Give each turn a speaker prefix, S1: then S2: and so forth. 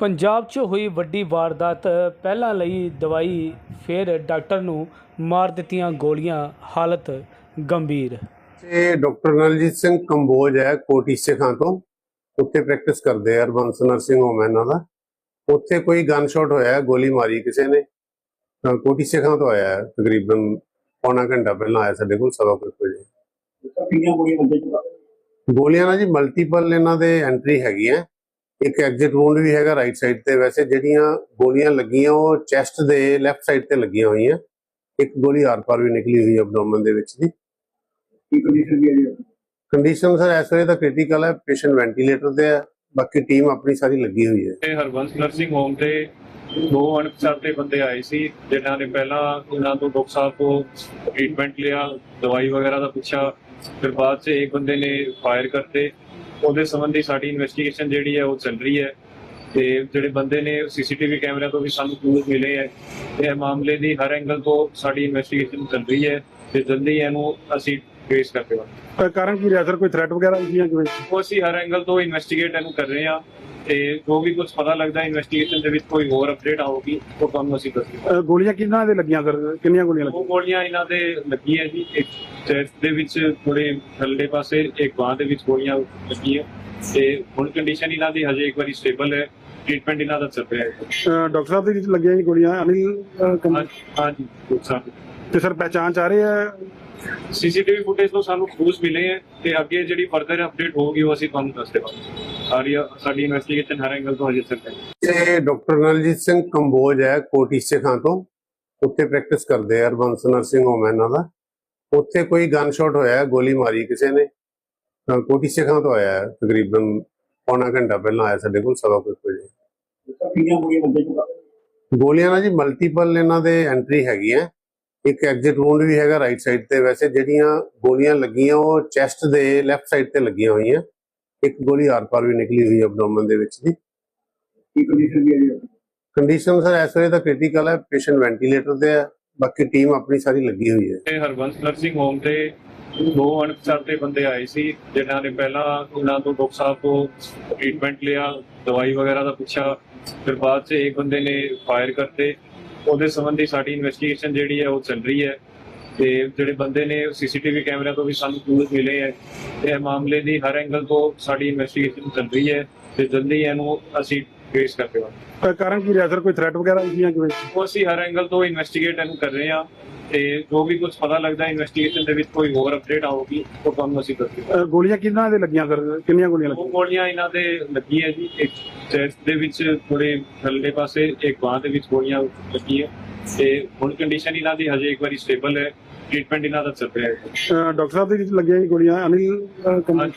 S1: ਪੰਜਾਬ 'ਚ ਹੋਈ ਵੱਡੀ ਵਾਰਦਾਤ ਪਹਿਲਾਂ ਲਈ ਦਵਾਈ ਫਿਰ ਡਾਕਟਰ ਨੂੰ ਮਾਰ ਦਿੱਤੀਆਂ ਗੋਲੀਆਂ ਹਾਲਤ ਗੰਭੀਰ।
S2: ਤੇ ਡਾਕਟਰ ਨਲਜੀਤ ਸਿੰਘ ਕੰਬੋਜ ਹੈ ਕੋਟੀ ਸਿੱਖਾਂ ਤੋਂ। ਉੱਥੇ ਪ੍ਰੈਕਟਿਸ ਕਰਦੇ ਆ ਹਰਬੰਸ ਨਰਸਿੰਗ ਹੋਮ ਇਹਨਾਂ ਦਾ। ਉੱਥੇ ਕੋਈ ਗਨ ਸ਼ਾਟ ਹੋਇਆ ਗੋਲੀ ਮਾਰੀ ਕਿਸੇ ਨੇ। ਤਾਂ ਕੋਟੀ ਸਿੱਖਾਂ ਤੋਂ ਆਇਆ ਹੈ, ਤਕਰੀਬਨ ਪੌਣਾ ਘੰਟਾ ਪਹਿਲਾਂ ਆਇਆ ਸਾਡੇ ਕੋਲ ਸਵਾ ਕੁ ਵਜੇ।
S3: ਗੋਲੀਆਂ
S2: ਨਾਲ ਜੀ ਮਲਟੀਪਲ ਇਹਨਾਂ ਦੇ ਐਂਟਰੀ ਹੈਗੀ ਹੈ ਇੱਕ ਐਗਜ਼ਿਟ ਵੂਨ ਵੀ ਹੈਗਾ ਰਾਈਟ ਸਾਈਡ ਤੇ। ਵੈਸੇ ਜਿਹੜੀਆਂ ਗੋਲੀਆਂ ਲੱਗੀਆਂ ਉਹ ਚੈਸਟ ਦੇ ਲੈਫਟ ਸਾਈਡ ਤੇ ਲੱਗੀਆਂ ਹੋਈਆਂ। ਇੱਕ ਗੋਲੀ ਆਰ-ਪਾਰ ਵੀ ਨਿਕਲੀ ਹੋਈ ਹੈ ਐਬਡੋਮਨ ਦੇ ਵਿੱਚ ਦੀ।
S3: ਕੀ ਕੰਡੀਸ਼ਨ ਵੀ ਹੈ ਜੀ?
S2: ਕੰਡੀਸ਼ਨ ਸਰ ਇਸ ਵੇਲੇ ਤਾਂ ਕ੍ਰਿਟੀਕਲ ਹੈ ਪੇਸ਼ੈਂਟ ਵੈਂਟੀਲੇਟਰ ਤੇ ਹੈ। ਬਾਕੀ ਟੀਮ ਆਪਣੀ ਸਾਰੀ ਲੱਗੀ ਹੋਈ ਹੈ।
S4: ਤੇ ਹਰਬੰਸ ਨਰਸਿੰਗ ਹੋਮ ਤੇ ਦੋ ਅਣਪਛਾਤੇ ਬੰਦੇ ਆਏ ਸੀ ਜਿਨ੍ਹਾਂ ਨੇ ਪਹਿਲਾਂ ਉਹਨਾਂ ਤੋਂ ਡਾਕਟਰ ਸਾਹਿਬ ਤੋਂ ਟ੍ਰੀਟਮੈਂਟ ਲਿਆ ਦਵਾਈ ਵਗੈਰਾ ਦਾ ਪੁੱਛਿਆ। ਫਿਰ ਬਾਅਦ 'ਚ ਇੱਕ ਬੰਦੇ ਨੇ ਫਾਇਰ ਕਰਤੇ। ਉਹਦੇ ਸੰਬੰਧੀ ਸਾਡੀ ਇਨਵੈਸਟੀਗੇਸ਼ਨ ਜਿਹੜੀ ਹੈ ਉਹ ਚੱਲ ਰਹੀ ਹੈ ਤੇ ਜਿਹੜੇ ਬੰਦੇ ਨੇ ਸੀਸੀਟੀਵੀ ਕੈਮਰਿਆਂ ਤੋਂ ਵੀ ਸਾਨੂੰ ਕਲੂਜ਼ ਮਿਲੇ ਹੈ ਇਹ ਮਾਮਲੇ ਦੀ ਹਰ ਐਂਗਲ ਤੋਂ ਸਾਡੀ ਇਨਵੈਸਟੀਗੇਸ਼ਨ ਚੱਲ ਰਹੀ ਹੈ ਤੇ ਜਲਦੀ ਇਹਨੂੰ ਅਸੀਂ ਫੇਸ ਕਰਦੇ ਹਾਂ।
S3: ਕਾਰਨ ਕੀ ਰਿਹਾ? ਸਰ ਕੋਈ ਥ੍ਰੈਟ ਵਗੈਰਾ ਵੀ ਜਾਂ ਕਿਵੇਂ?
S4: ਉਹ ਅਸੀਂ ਹਰ ਐਂਗਲ ਤੋਂ ਇਨਵੈਸਟੀਗੇਟ ਇਹਨੂੰ ਕਰ ਰਹੇ ਹਾਂ ਤੇ ਜੋ ਵੀ ਕੁਝ ਪਤਾ ਲੱਗਦਾ ਇਨਵੈਸਟੀਗੇਸ਼ਨ ਦੇ ਵਿੱਚ ਕੋਈ ਹੋਰ ਅਪਡੇਟ ਆਊਗੀ ਉਹ ਤੁਹਾਨੂੰ ਅਸੀਂ ਦੱਸਾਂਗੇ
S3: ਗੋਲੀਆਂ ਕਿੰਨਾਂ ਦੇ ਲੱਗੀਆਂ ਸਰ? ਕਿੰਨੀਆਂ ਗੋਲੀਆਂ
S4: ਉਹ
S3: ਲੱਗੀਆਂ?
S4: ਗੋਲੀਆਂ ਇਹਨਾਂ ਦੇ ਲੱਗੀ ਹੈ ਜੀ ਚੈਸਟ ਦੇ ਵਿੱਚ ਥੋੜੇ ਥੱਲੇ ਪਾਸੇ ਇੱਕ ਬਾਹ ਦੇ ਵਿੱਚ ਗੋਲੀਆਂ ਲੱਗੀਆਂ। ਤੇ ਹੁਣ ਕੰਡੀਸ਼ਨ ਇਹਨਾਂ ਦੀ ਹਜੇ ਇੱਕ ਵਾਰੀ ਸਟੇਬਲ ਹੈ। ਟ੍ਰੀਟਮੈਂਟ ਇਹਨਾਂ ਦਾ ਚੱਲ ਰਿਹਾ ਹੈ।
S3: ਡਾਕਟਰ ਸਾਹਿਬ ਦੇ ਵਿੱਚ ਲੱਗੀਆਂ ਜੀ ਗੋਲੀਆਂ ਅਨਿਲ
S4: ਹਾਂਜੀ ਡਾਕਟਰ
S3: ਤੇ ਸਰ ਪਹਿਚਾਣ ਚ ਆ ਰਹੇ ਆ?
S4: ਸੀਸੀਟੀਵੀ ਫੁਟੇਜ ਤੋਂ ਸਾਨੂੰ ਕਲੂਜ਼ ਮਿਲੇ ਹੈ ਤੇ ਅੱਗੇ ਜਿਹੜੀ ਫਰਦਰ ਅਪਡੇਟ ਹੋਊਗੀ ਉਹ ਅਸੀਂ ਤੁਹਾਨੂੰ ਦੱਸ ਦੇਵਾਂਗੇ। ਸਾਰੀ ਸਾਡੀ ਇਨਵੈਸਟੀਗੇਸ਼ਨ ਹਰ ਐਂਗਲ ਤੋਂ ਹਜੇ ਚੱਲ ਰਹੀ ਹੈ।
S2: ਤੇ ਡਾਕਟਰ ਨਲਜੀਤ ਸਿੰਘ ਕੰਬੋਜ ਹੈ ਕੋਟੀ ਸਿੱਖਾਂ ਤੋਂ। ਉੱਥੇ ਪ੍ਰੈਕਟਿਸ ਕਰਦੇ ਆ ਹਰਬੰਸ ਨਰਸਿੰਗ ਹੋਮ ਇਹਨਾਂ ਦਾ। ਉੱਥੇ ਕੋਈ ਗਨ ਸ਼ਾਟ ਹੋਇਆ ਗੋਲੀ ਮਾਰੀ ਕਿਸੇ ਨੇ ਕੋਟੀ ਸਿੱਖਾਂ ਤੋਂ ਆਇਆ ਤਕਰੀਬਨ ਪੌਣਾ ਘੰਟਾ ਪਹਿਲਾਂ ਆਇਆ ਸਾਡੇ ਕੋਲ ਸਵਾ ਕੁ ਵਜੇ।
S3: ਗੋਲੀਆਂ
S2: ਨਾਲ ਜੀ? ਮਲਟੀਪਲ ਇਹਨਾਂ ਦੇ ਐਂਟਰੀ ਹੈਗੀ ਹੈ ਇੱਕ ਐਗਜ਼ਿਟ ਵੂਨ ਵੀ ਹੈਗਾ ਰਾਈਟ ਸਾਈਡ ਤੇ ਵੈਸੇ ਜਿਹੜੀਆਂ ਗੋਲੀਆਂ ਲੱਗੀਆਂ ਉਹ ਚੈਸਟ ਦੇ ਲੈਫਟ ਸਾਈਡ ਤੇ ਲੱਗੀਆਂ ਹੋਈਆਂ। ਇੱਕ ਗੋਲੀ ਆਰ-ਪਾਰ ਵੀ ਨਿਕਲੀ ਹੋਈ ਹੈ ਐਬਡੋਮਨ ਦੇ ਵਿੱਚ ਦੀ
S3: ਕੀ ਕੰਡੀਸ਼ਨ ਵੀ ਹੈ ਜੀ?
S2: ਕੰਡੀਸ਼ਨ ਸਰ ਇਸ ਵੇਲੇ ਤਾਂ ਕ੍ਰਿਟੀਕਲ ਹੈ ਪੇਸ਼ੈਂਟ ਵੈਂਟੀਲੇਟਰ ਤੇ ਹੈ। ਬਾਕੀ ਟੀਮ ਆਪਣੀ ਸਾਰੀ ਲੱਗੀ ਹੋਈ ਹੈ।
S4: ਤੇ ਹਰਬੰਸ ਨਰਸਿੰਗ ਹੋਮ ਤੇ ਦੋ ਅਣਪਛਾਤੇ ਬੰਦੇ ਆਏ ਸੀ, ਜਿਨ੍ਹਾਂ ਨੇ ਪਹਿਲਾਂ ਉਹਨਾਂ ਤੋਂ ਡਾਕਟਰ ਸਾਹਿਬ ਤੋਂ ਟ੍ਰੀਟਮੈਂਟ ਲਿਆ, ਦਵਾਈ ਵਗੈਰਾ ਦਾ ਪੁੱਛਿਆ। ਫਿਰ ਬਾਅਦ 'ਚ ਇੱਕ ਬੰਦੇ ਨੇ ਫਾਇਰ ਕਰਤੇ। ਉਹਦੇ ਸੰਬੰਧੀ ਸਾਡੀ ਇਨਵੈਸਟੀਗੇਸ਼ਨ ਜਿਹੜੀ ਹੈ ਉਹ ਚੱਲ ਰਹੀ ਹੈ। ਤੇ ਜਿਹੜੇ ਬੰਦੇ ਨੇ ਸੀਸੀਟੀਵੀ ਕੈਮਰਿਆਂ ਤੋਂ ਵੀ ਸਾਨੂੰ ਕਲੂਜ਼ ਮਿਲੇ ਹੈ। ਇਹ ਮਾਮਲੇ ਦੀ ਹਰ ਐਂਗਲ ਤੋਂ ਸਾਡੀ ਇਨਵੈਸਟੀਗੇਸ਼ਨ ਚੱਲ ਰਹੀ ਹੈ। ਤੇ ਜਲਦੀ ਇਹਨੂੰ ਅਸੀਂ ਫੇਸ ਕਰਦੇ ਹਾਂ।
S3: ਅਹ ਕਾਰਨ ਕੀ ਰਿਹਾ ਸਰ? ਕੋਈ ਥ੍ਰੈਟ ਵਗੈਰਾ ਵੀ ਜਾਂ ਕਿਵੇਂ?
S4: ਉਹ ਅਸੀਂ ਹਰ ਐਂਗਲ ਤੋਂ ਇਨਵੈਸਟੀਗੇਟ ਇਹਨੂੰ ਕਰ ਰਹੇ ਹਾਂ ਤੇ ਜੋ ਵੀ ਕੁਝ ਪਤਾ ਲੱਗਦਾ ਇਨਵੈਸਟੀਗੇਸ਼ਨ ਦੇ ਵਿੱਚ ਕੋਈ ਹੋਰ ਅਪਡੇਟ ਆਊਗੀ ਉਹ ਤੁਹਾਨੂੰ ਅਸੀਂ ਦੱਸਾਂਗੇ
S3: ਅਹ ਗੋਲੀਆਂ ਕਿੰਨਾਂ ਦੇ ਲੱਗੀਆਂ ਸਰ? ਕਿੰਨੀਆਂ ਗੋਲੀਆਂ
S4: ਉਹ
S3: ਲੱਗੀਆਂ
S4: ਗੋਲੀਆਂ ਇਹਨਾਂ ਦੇ ਲੱਗੀ ਹੈ ਜੀ। ਇੱਕ ਚੈਸਟ ਦੇ ਵਿੱਚ ਥੋੜੇ ਥੱਲੇ ਪਾਸੇ ਇੱਕ ਬਾਹ ਦੇ ਵਿੱਚ ਗੋਲੀਆਂ ਲੱਗੀਆਂ। ਤੇ ਹੁਣ ਕੰਡੀਸ਼ਨ ਇਹਨਾਂ ਦੀ ਹਜੇ ਇੱਕ ਵਾਰੀ ਸਟੇਬਲ ਹੈ। ਟ੍ਰੀਟਮੈਂਟ ਇਹਨਾਂ ਦਾ ਚੱਲ ਰਿਹਾ ਹੈ।
S3: ਅਹ ਡਾਕਟਰ ਸਾਹਿਬ ਦੇ ਵਿੱਚ ਲੱਗੀਆਂ ਜੀ ਗੋਲੀਆਂ? ਅਨਿਲ ਅਹ,
S4: ਹਾਂ-